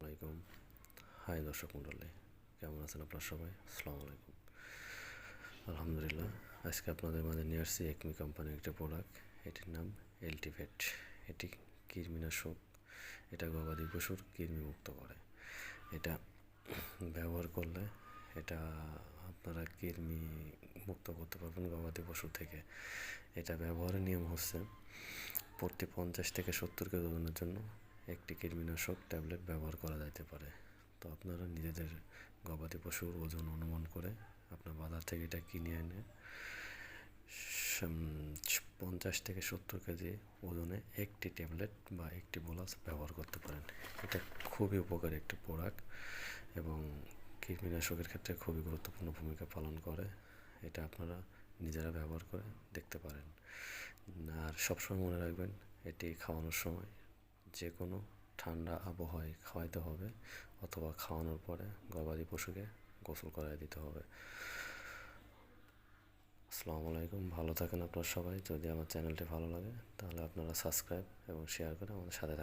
আলাইকুম। হাই দর্শক মণ্ডলী, কেমন আছেন আপনার সবাই? আসসালামু আলাইকুম। আলহামদুলিল্লাহ, আজকে আপনাদের মাঝে নিয়ে আসছি একমি কোম্পানির একটা প্রোডাক্ট এটির নাম এলটিভেট এটি কৃমিনাশক এটা গবাদি পশুর কৃমি মুক্ত করে। এটা ব্যবহার করলে এটা আপনারা কৃমি মুক্ত করতে পারবেন গবাদি পশু থেকে। এটা ব্যবহারের নিয়ম হচ্ছে প্রতি পঞ্চাশ থেকে সত্তর কেজি ওজনের জন্য একটি কৃমিনাশক ট্যাবলেট ব্যবহার করা যেতে পারে। তো আপনারা নিজেদের গবাদি পশুর ওজন অনুমান করে আপনার বাজার থেকে এটা কিনে এনে পঞ্চাশ থেকে সত্তর কেজি ওজনে একটি ট্যাবলেট বা একটি বোলাস ব্যবহার করতে পারেন। এটা খুবই উপকারী একটি প্রোডাক্ট এবং কীটনাশকের ক্ষেত্রে খুবই গুরুত্বপূর্ণ ভূমিকা পালন করে। এটা আপনারা নিজেরা ব্যবহার করে দেখতে পারেন। আর সবসময় মনে রাখবেন, এটি খাওয়ানোর সময় যে কোনো ঠান্ডা আবহাওয়ায় খাওয়াইতে হবে অথবা খাওয়ানোর পরে গবাদি পশুকে গোসল করাই দিতে হবে। আসসালামু আলাইকুম, ভালো থাকেন আপনার সবাই। যদি আমার চ্যানেলটি ভালো লাগে তাহলে আপনারা সাবস্ক্রাইব এবং শেয়ার করে আমাদের সাথে থাকবেন